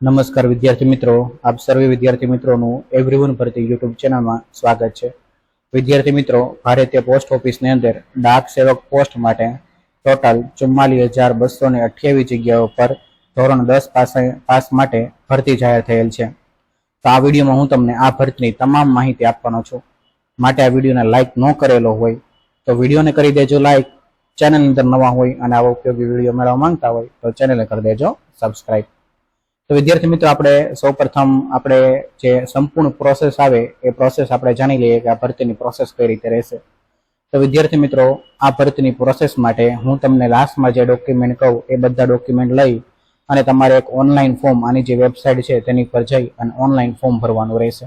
નમસ્કાર વિદ્યાર્થી મિત્રો. આપ સર્વે વિદ્યાર્થી મિત્રોનું એવરીવન ભરતી યુટ્યુબ ચેનલમાં સ્વાગત છે. વિદ્યાર્થી મિત્રો, ભારતીય પોસ્ટ ઓફિસની અંદર ડાક સેવક પોસ્ટ માટે ટોટલ ચુમ્માલીસ હજાર બસો ને અઠ્યાવીસ જગ્યાઓ પર ધોરણ દસ પાસે પાસ માટે ભરતી જાહેર થયેલ છે. તો આ વિડીયોમાં હું તમને આ ભરતીની તમામ માહિતી આપવાનો છું. માટે આ વિડીયોને લાઇક ન કરેલો હોય તો વિડીયોને કરી દેજો લાઇક ચેનલની અંદર નવા હોય અને આવા ઉપયોગી વીડિયો મેળવવા માંગતા હોય તો ચેનલને કરી દેજો સબસ્ક્રાઇબ તો વિદ્યાર્થી મિત્રો, આપણે સૌપ્રથમ આપણે જે સંપૂર્ણ પ્રોસેસ આવે, એ પ્રોસેસ આપણે જાણી લઈએ કે આ ભરતીની પ્રોસેસ કઈ રીતે રહેશે. તો વિદ્યાર્થી મિત્રો, આ ભરતીની પ્રોસેસ માટે હું તમને લાસ્ટમાં જે ડોક્યુમેન્ટ કહું, એ બધા ડોક્યુમેન્ટ લઈ અને તમારે એક ઓનલાઈન ફોર્મ આની જે વેબસાઇટ છે તેની પર જઈ અને ઓનલાઈન ફોર્મ ભરવાનું રહેશે.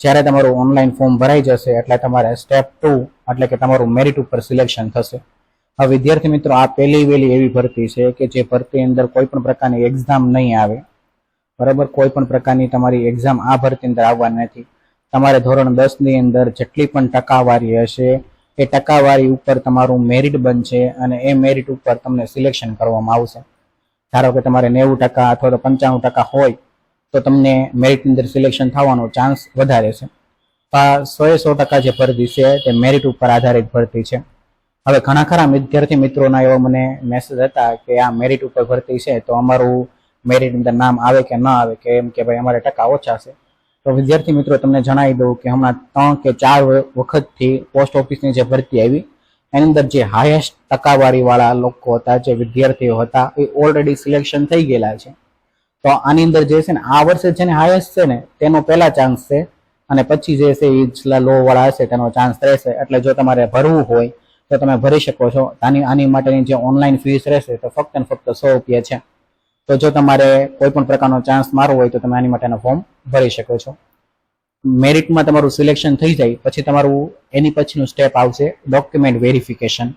જ્યારે તમારું ઓનલાઈન ફોર્મ ભરાઈ જશે, એટલે તમારે સ્ટેપ ટુ એટલે કે તમારું મેરિટ ઉપર સિલેક્શન થશે. હવે વિદ્યાર્થી મિત્રો, આ પહેલી વહેલી એવી ભરતી છે કે જે ભરતી અંદર કોઈ પણ પ્રકારની એક્ઝામ નહીં આવે. બરાબર? કોઈ પણ પ્રકારની તમારી એક્ઝામ આ ભરતી અંદર આવવાની નથી. તમારે ધોરણ દસની અંદર જેટલી પણ ટકાવારી હશે, એ ટકાવારી ઉપર તમારું મેરિટ બનશે અને એ મેરિટ ઉપર તમને સિલેક્શન કરવામાં આવશે. ધારો કે તમારે નેવું ટકા અથવા તો પંચાણું ટકા હોય, તો તમને મેરિટ અંદર સિલેક્શન થવાનો ચાન્સ વધારે છે. આ સો એ સો ટકા જે ભરતી છે, તે મેરિટ ઉપર આધારિત ભરતી છે. હવે ઘણા ખરા વિદ્યાર્થી મિત્રોના એવા મને મેસેજ હતા કે આ મેરિટ ઉપર ભરતી છે, તો અમારું મેરિટ અંદર નામ આવે કે ન આવે કે એમ કે ભાઈ અમારે ટકા ઓછા છે. તો વિદ્યાર્થી મિત્રો, તમને જણાવી દઉં કે હમણાં ત્રણ કે ચાર વખતથી પોસ્ટ ઓફિસની જે ભરતી આવી, એની અંદર જે હાઈએસ્ટ ટકાવારીવાળા લોકો હતા, જે વિદ્યાર્થીઓ હતા, એ ઓલરેડી સિલેક્શન થઈ ગયેલા છે. તો આની અંદર જે છે ને, આ વર્ષે જેને હાઈએસ્ટ છે ને, તેનો પહેલા ચાન્સ છે અને પછી જે છે એ છેલ્લા લો વાળા હશે, તેનો ચાન્સ રહેશે. એટલે જો તમારે ભરવું હોય, તો તમે ભરી શકો છો. આની આની માટેની જે ઓનલાઈન ફીસ રહેશે, તો ફક્ત ને ફક્ત સો રૂપિયા છે. તો જો તમારે કોઈ પણ પ્રકારનો ચાન્સ મારવો હોય તો તમે આની માટેનું ફોર્મ ભરી શકો છો. મેરિટમાં તમારું સિલેક્શન થઈ જાય, પછી તમારું એની પછીનું સ્ટેપ આવશે ડોક્યુમેન્ટ વેરિફિકેશન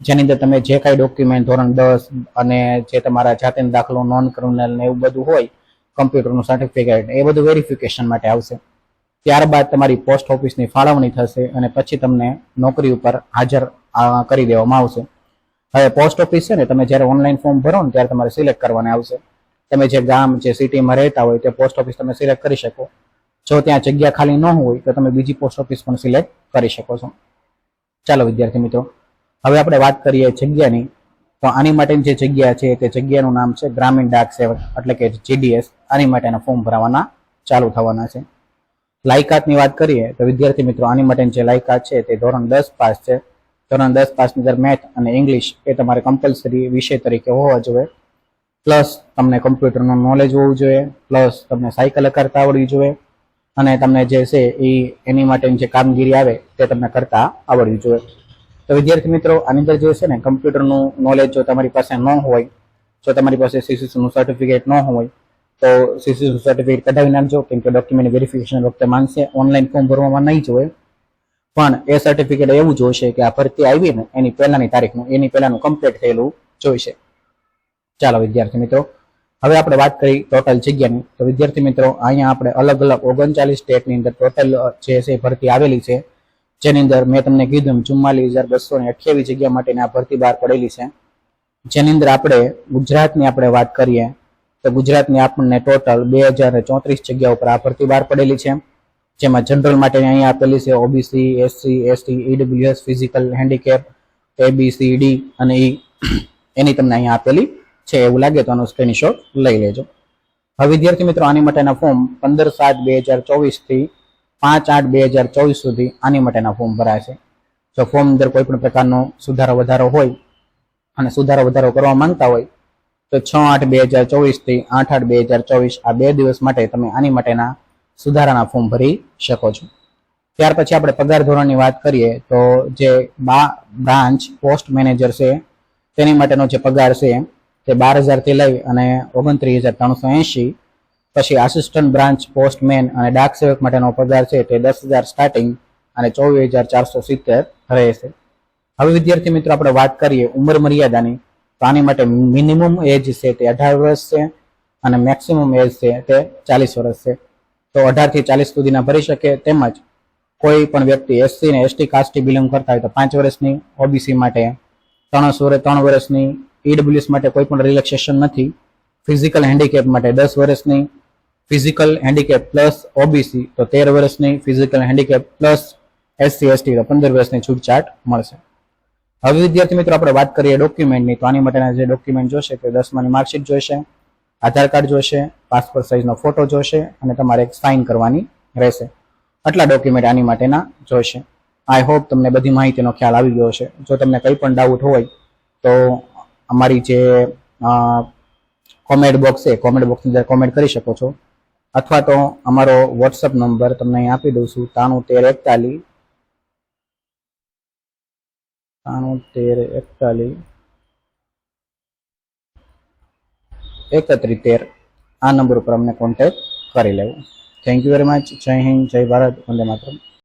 જેની અંદર તમે જે કાંઈ ડોક્યુમેન્ટ ધોરણ દસ અને જે તમારા જાતે દાખલો નોન ક્રિમિનલ ને એવું બધું હોય કમ્પ્યુટરનું સર્ટિફિકેટ એ બધું વેરિફિકેશન માટે આવશે. ત્યારબાદ તમારી પોસ્ટ ઓફિસની ફાળવણી થશે અને પછી તમને નોકરી ઉપર હાજર કરી દેવામાં આવશે. હવે પોસ્ટ ઓફિસ છે ને, તમે જ્યારે ઓનલાઈન ફોર્મ ભરો ને, ત્યારે તમારે સિલેક્ટ કરવાના આવશે. તમે જે ગામ, જે સિટીમાં રહેતા હોય તે પોસ્ટ ઓફિસ તમે સિલેક્ટ કરી શકો. જો ત્યાં જગ્યા ખાલી ન હોય, તો તમે બીજી પોસ્ટ ઓફિસ પણ સિલેક્ટ કરી શકો છો. ચાલો વિદ્યાર્થી મિત્રો, હવે આપણે વાત કરીએ જગ્યાની. તો આની માટેની જે જગ્યા છે, તે જગ્યાનું નામ છે ગ્રામીણ ડાક સેવક એટલે કે જીડીએસ આની માટેના ફોર્મ ભરવાના ચાલુ થવાના છે. લાયકાતની વાત કરીએ, તો વિદ્યાર્થી મિત્રો, આની માટેની જે લાયકાત છે, તે ધોરણ દસ પાસ છે. ધોરણ દસ પાસની અંદર મેથ અને ઇંગ્લિશ એ તમારે કમ્પલસરી વિષય તરીકે હોવા જોઈએ. પ્લસ તમને કમ્પ્યુટરનું નોલેજ હોવું જોઈએ. પ્લસ તમને સાયકલ કરતા આવડવી જોઈએ. અને તમને જે છે એ એની માટેની જે કામગીરી આવે તે તમને કરતા આવડવી જોઈએ. તો વિદ્યાર્થી મિત્રો, આની અંદર જે છે ને કમ્પ્યુટરનું નોલેજ જો તમારી પાસે ન હોય, જો તમારી પાસે સીસીસીનું સર્ટિફિકેટ ન હોય, તો સીસીસીનું સર્ટિફિકેટ કઢાવી નાખજો. કેમ કે ડોક્યુમેન્ટ વેરિફિકેશન વખતે માનશે ઓનલાઈન ફોર્મ ભરવામાં નહીં જોઈએ પણ એ સર્ટિફિકેટ એવું જોઈશે કે આ ભરતી આવી ને એની પહેલાની તારીખનું, એની પહેલાનું કમ્પ્લીટ થયેલું જોઈશે. ચાલો વિદ્યાર્થી મિત્રો, હવે આપણે વાત કરી ટોટલ જગ્યાની. તો વિદ્યાર્થી મિત્રો, અહીંયા આપણે અલગ અલગ ઓગણચાલીસ સ્ટેટની અંદર ટોટલ જે છે ભરતી આવેલી છે. જેની અંદર મેં તમને કીધું ચુમ્માલીસ હજાર બસો ને અઠ્યાવીસ જગ્યા માટેની આ ભરતી બહાર પડેલી છે. જેની અંદર આપણે ગુજરાતની આપણે વાત કરીએ, તો ગુજરાતની આપણને ટોટલ બે હજાર ચોત્રીસ જગ્યા ઉપર આ ભરતી બહાર પડેલી છે. જેમાં જનરલ માટેની અહીંયા આપેલી છે OBC SC ST EWS physical handicap ABC D અને ઈ એની તમને અહીંયા આપેલી છે, એવું લાગે તો આનો સ્ક્રીનશોટ લઈ લેજો. હવે વિદ્યાર્થી મિત્રો, આની માટેના ફોર્મ પંદર સાત બે હજાર ચોવીસથી પાંચ આઠ બે હજાર ચોવીસ સુધી આની માટેના ફોર્મ ભરાય છે. જો ફોર્મ અંદર કોઈ પણ પ્રકારનો સુધારો વધારો હોય અને સુધારો વધારો કરવા માંગતા હોય, તો છ આઠ બે હજાર ચોવીસથી આઠ આઠ બે હજાર ચોવીસ આ બે દિવસ માટે તમે આની માટેના સુધારાના ફોર્મ ભરી શકો છો. ત્યાર પછી આપણે પગાર ધોરણની વાત કરીએ તો જે બા બ્રાન્ચ પોસ્ટ મેનેજર છે, તેની માટેનો જે પગાર છે તે બાર હજારથી લઈ અને ઓગણત્રીસ હજાર ત્રણસો એંશી. પછી આસિસ્ટન્ટ બ્રાન્ચ પોસ્ટમેન અને ડાક સેવક માટેનો પગાર છે તે દસ હજાર સ્ટાર્ટિંગ અને ચોવીસ હજાર ચારસો સિત્તેર રહેશે. હવે વિદ્યાર્થી મિત્રો આપણે વાત કરીએ ઉંમર મર્યાદાની. તો આની માટે મિનિમમ એજ છે તે અઢાર વર્ષ છે અને મેક્સિમમ એજ છે તે ચાલીસ વર્ષ છે. તો અઢારથી ચાલીસ સુધીના ભરી શકે તેમજ કોઈ પણ વ્યક્તિ એસસી ને એસટી કાસ્ટથી બિલોંગ કરતા હોય તો પાંચ વર્ષની ઓબીસી માટે ત્રણ વર્ષ ત્રણ વર્ષની ઈડબ્લ્યુએસ માટે કોઈ પણ રિલેક્સેશન નથી. ફિઝિકલ હેન્ડીકેપ માટે દસ વર્ષની ફિઝિકલ હેન્ડીકેપ પ્લસ ઓબીસી તો તેર વર્ષની physical handicap plus SC ST તો પંદર વર્ષની છૂટછાટ મળશે. હવે વિદ્યાર્થી મિત્રો આપણે વાત કરીએ ડોક્યુમેન્ટની તો આની માટેના જે ડોક્યુમેન્ટ જોશે તે દસમાની માર્કશીટ જોઈશે. આધાર કાર્ડ જોશે પાસપોર્ટ સાઇઝનો ફોટો જોશે અને તમારે સાઇન કરવાની રહેશે. આટલા ડોક્યુમેન્ટ આની માટેના જોઈશે આઈ હોપ તમને બધી માહિતીનો ખ્યાલ આવી ગયો છે જો તમને કંઈ પણ ડાઉટ હોય, તો અમારી જે કોમેન્ટ બોક્સ છે કોમેન્ટ બોક્સની અંદર કોમેન્ટ કરી શકો છો. અથવા તો અમારો વોટ્સઅપ નંબર તમને અહીં આપી દઉં છું ત્રાણું તેર એકતાલીસ ત્રાણું તેર એકતાલીસ એકત્રીસ તેર આ નંબર ઉપર અમને કોન્ટેક્ટ કરી લેવું. થેન્ક યુ વેરી મચ જય હિન્દ, જય ભારત, વંદે માતરમ.